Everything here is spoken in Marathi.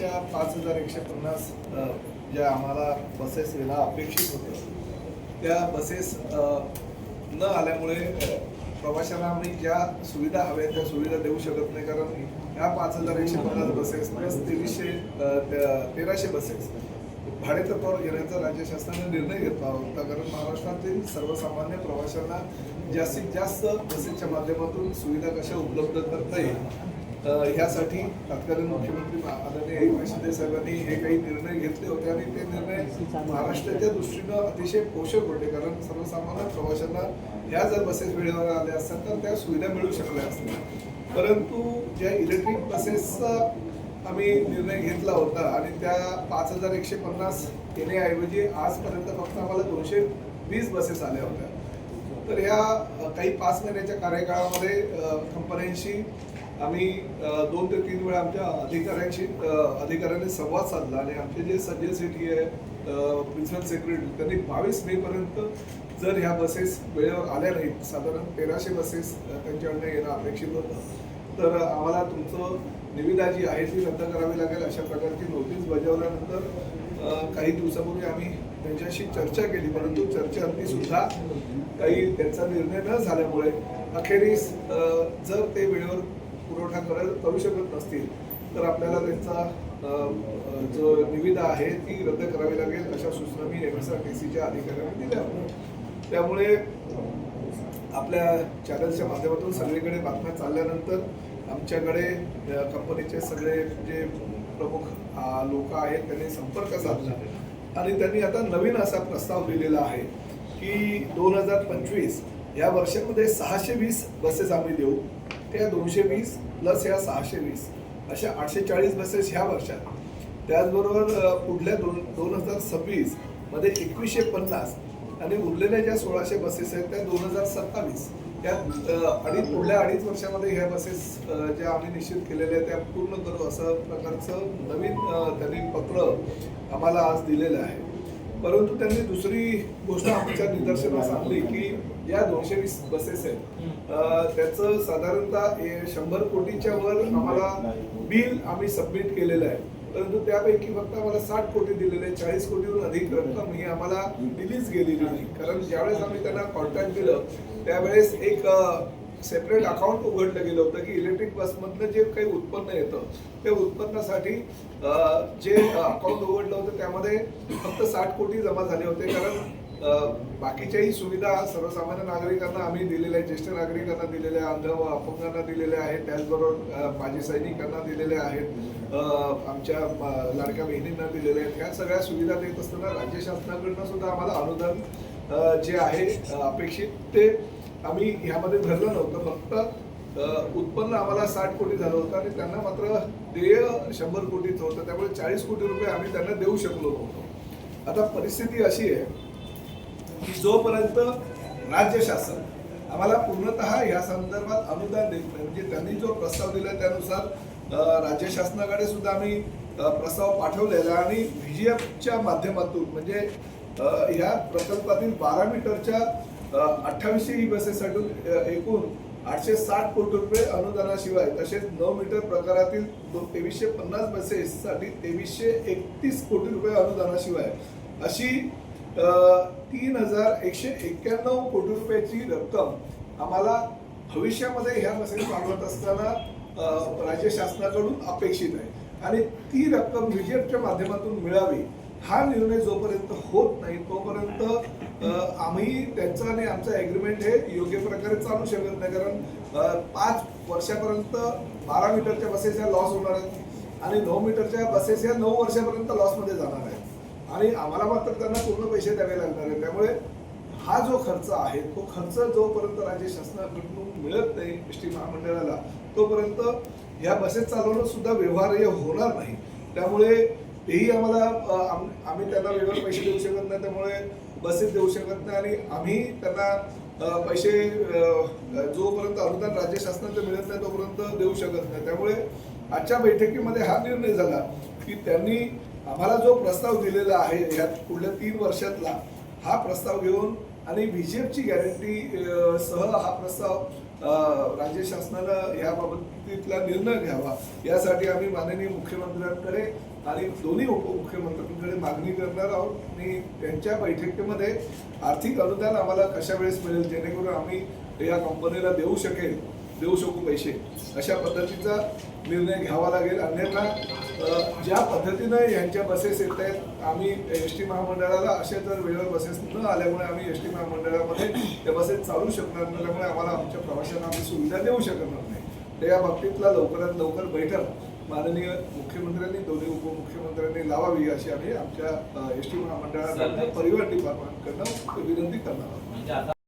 सध्याच्या पाच हजार एकशे पन्नास ज्या आम्हाला बसेस येणं अपेक्षित होतं त्या बसेस न आल्यामुळे प्रवाशांना आम्ही ज्या सुविधा हव्या त्या सुविधा देऊ शकत नाही. कारण ह्या पाच हजार एकशे पन्नास बसेस प्लस तेवीसशे तेराशे बसेस भाडेतत्वावर घेण्याचा राज्य शासनाने निर्णय घेतला होता. कारण महाराष्ट्रातील सर्वसामान्य प्रवाशांना जास्तीत जास्त बसेसच्या माध्यमातून सुविधा कशा उपलब्ध करता येईल? अ, ह्यासाठी तत्कालीन मुख्यमंत्री आदरणीय एकनाथ शिंदे साहेबांनी हे काही निर्णय घेतले होते आणि ते निर्णय महाराष्ट्राच्या दृष्टीनं अतिशय पोषक होते. कारण सर्वसामान्य प्रवाशांना ह्या जर बसेस वेळेवर आल्या असतात तर त्या सुविधा मिळू शकल्या असतात परंतु ज्या इलेक्ट्रिक बसेसचा आम्ही निर्णय घेतला होता आणि त्या पाच हजार एकशे पन्नास येण्याऐवजी आजपर्यंत फक्त आम्हाला दोनशे वीस बसेस आल्या होत्या. तर ह्या काही पाच महिन्याच्या कार्यकाळामध्ये कंपन्यांशी आम्ही दोन ते तीन वेळा आमच्या अधिकाऱ्यांशी अधिकाऱ्यांनी संवाद साधला आणि आमचे जे संजय सेठी आहे प्रिन्सिपल सेक्रेटरी त्यांनी बावीस मे पर्यंत जर ह्या बसेस वेळेवर आल्या नाहीत साधारण तेराशे बसेस त्यांच्याकडनं येणं अपेक्षित होतं तर आम्हाला तुमचं निविदा जी आहे ती रद्द करावी लागेल अशा प्रकारची नोटीस बजावल्यानंतर काही दिवसापूर्वी आम्ही त्यांच्याशी चर्चा केली परंतु चर्चा सुद्धा काही त्यांचा निर्णय न झाल्यामुळे अखेरीस जर ते वेळेवर पुरवठा कर करू शकत नसतील तर आपल्याला त्यांचा जो निविदा आहे ती रद्द करावी लागेल अशा सूचना मी एम एस आर टी सीच्या अधिकाऱ्यांना दिल्या. त्यामुळे आपल्या चॅनलच्या माध्यमातून सगळीकडे बातम्या चालल्यानंतर आमच्याकडे कंपनीचे सगळे जे प्रमुख लोक आहेत त्यांनी संपर्क साधला. आणि त्यांनी आता नवीन असा प्रस्ताव दिलेला आहे की दोन हजार पंचवीस या वर्षामध्ये सहाशे वीस बसेस आम्ही देऊ. त्या दोनशे वीस प्लस ह्या सहाशे वीस अशा आठशे चाळीस बसेस ह्या वर्षात. त्याचबरोबर पुढल्या दोन दोन हजार सव्वीसमध्ये एकवीसशे पन्नास आणि उरलेल्या ज्या सोळाशे बसेस आहेत त्या दोन हजार सत्तावीस. त्या अडीच पुढल्या अडीच वर्षामध्ये ह्या बसेस ज्या आम्ही निश्चित केलेल्या आहेत त्या पूर्ण करू असं प्रकारचं नवीन त्यांनी पत्र आम्हाला आज दिलेलं आहे. परंतु त्यांनी दुसरी गोष्ट आमच्या निदर्शनास आणली की या दोनशे वीस बसेस आहेत. त्याचं साधारणतः शंभर कोटीच्या वर आम्हाला बिल आम्ही सबमिट केलेलं आहे. परंतु त्यापैकी फक्त आम्हाला साठ कोटी दिलेले चाळीस कोटीहून अधिक रक्कम ही आम्हाला दिलीच गेलेली नाही. कारण ज्यावेळेस आम्ही त्यांना कॉन्टॅक्ट दिलं त्यावेळेस एक सेपरेट अकाउंट उघडलं गेलं होतं की इलेक्ट्रिक बसमधनं जे काही उत्पन्न येतं त्या उत्पन्नासाठी जे अकाउंट उघडलं होतं त्यामध्ये फक्त साठ कोटी जमा झाले होते. कारण बाकीच्याही सुविधा सर्वसामान्य नागरिकांना आम्ही दिलेल्या आहेत. ज्येष्ठ नागरिकांना दिलेल्या अंध व अपंगांना दिलेल्या आहेत. त्याचबरोबर माजी सैनिकांना दिलेल्या आहेत. आमच्या लाडक्या बहिणींना दिलेल्या आहेत. ह्या सगळ्या सुविधा देत असताना राज्य शासनाकडनं सुद्धा आम्हाला अनुदान जे आहे अपेक्षित ते आम्ही ह्यामध्ये भरलं नव्हतं फक्त उत्पन्न आम्हाला साठ कोटी झालं होतं आणि त्यांना मात्र देय शंभर कोटीचं होतं. त्यामुळे चाळीस कोटी रुपये आम्ही त्यांना देऊ शकलो नव्हतो. आता परिस्थिती अशी आहे की जोपर्यंत राज्य शासन आम्हाला पूर्णतः या संदर्भात अनुदान देत नाही म्हणजे त्यांनी जो प्रस्ताव दिला त्यानुसार राज्य शासनाकडे सुद्धा आम्ही प्रस्ताव पाठवलेला आहे आणि एफच्या माध्यमातून म्हणजे ह्या प्रकल्पातील बारा मीटरच्या अठ्ठावीसशे ई बसेससाठी एकूण आठशे साठ कोटी रुपये अनुदानाशिवाय तसेच नऊ मीटर प्रकारातील तेवीसशे पन्नास बसेससाठी तेवीसशे एकतीस कोटी रुपये अनुदानाशिवाय अशी तीन हजार एकशे एक्क्याण्णव कोटी रुपयाची रक्कम आम्हाला भविष्यामध्ये ह्या बसेस मागवत असताना राज्य शासनाकडून अपेक्षित आहे. आणि ती रक्कम व्हीजीएफच्या माध्यमातून मिळावी हा निर्णय जोपर्यंत होत नाही तोपर्यंत आम्ही त्यांचं आणि आमचं ॲग्रीमेंट हे योग्य प्रकारे चालू शकत नाही कारण पाच वर्षापर्यंत बारा मीटरच्या बसेस ह्या लॉस होणार आहेत आणि नऊ मीटरच्या बसेस ह्या नऊ वर्षापर्यंत लॉसमध्ये जाणार आहेत. आणि आम्हाला मात्र त्यांना पूर्ण पैसे द्यावे लागणार आहेत. त्यामुळे हा जो खर्च आहे तो खर्च जोपर्यंत राज्य शासनाकडून मिळत नाही एस टी महामंडळाला तोपर्यंत या बसेस चालवणं सुद्धा व्यवहार्य होणार नाही. त्यामुळे तेही आम्हाला आम- आम्ही त्यांना वेगळे पैसे देऊ शकत नाही त्यामुळे बसेस देऊ शकत नाही. आणि आम्ही त्यांना पैसे जोपर्यंत अनुदान राज्य शासनाचं मिळत नाही तोपर्यंत देऊ शकत नाही. त्यामुळे आजच्या बैठकीमध्ये हा निर्णय झाला की त्यांनी आम्हाला जो प्रस्ताव दिलेला आहे या पुढल्या तीन वर्षातला हा प्रस्ताव घेऊन आणि व्हीजीएफची गॅरंटी सह हा प्रस्ताव राज्य शासनानं याबाबतीतला निर्णय घ्यावा. यासाठी आम्ही माननीय मुख्यमंत्र्यांकडे आणि दोन्ही उपमुख्यमंत्र्यांकडे मागणी करणार आहोत. आणि त्यांच्या बैठकीमध्ये आर्थिक अनुदान आम्हाला कशा वेळेस मिळेल जेणेकरून आम्ही या कंपनीला देऊ शकेल देऊ शकू पैसे अशा पद्धतीचा निर्णय घ्यावा लागेल. अन्यथा ज्या पद्धतीनं यांच्या बसेस येत आहेत आम्ही एस टी महामंडळाला अशा जर वेळेवर बसेस न आल्यामुळे आम्ही एस टी महामंडळामध्ये त्या बसेस चालू शकणार नाही त्यामुळे आम्हाला आमच्या प्रवाशांना आम्ही सुविधा देऊ शकणार नाही. तर या बाबतीतला लवकरात लवकर बैठक माननीय मुख्यमंत्र्यांनी दोन्ही उपमुख्यमंत्र्यांनी लावावी अशी आम्ही आमच्या एस टी महामंडळाकडनं परिवहन डिपार्टमेंटकडनं विनंती करणार आहोत. म्हणजे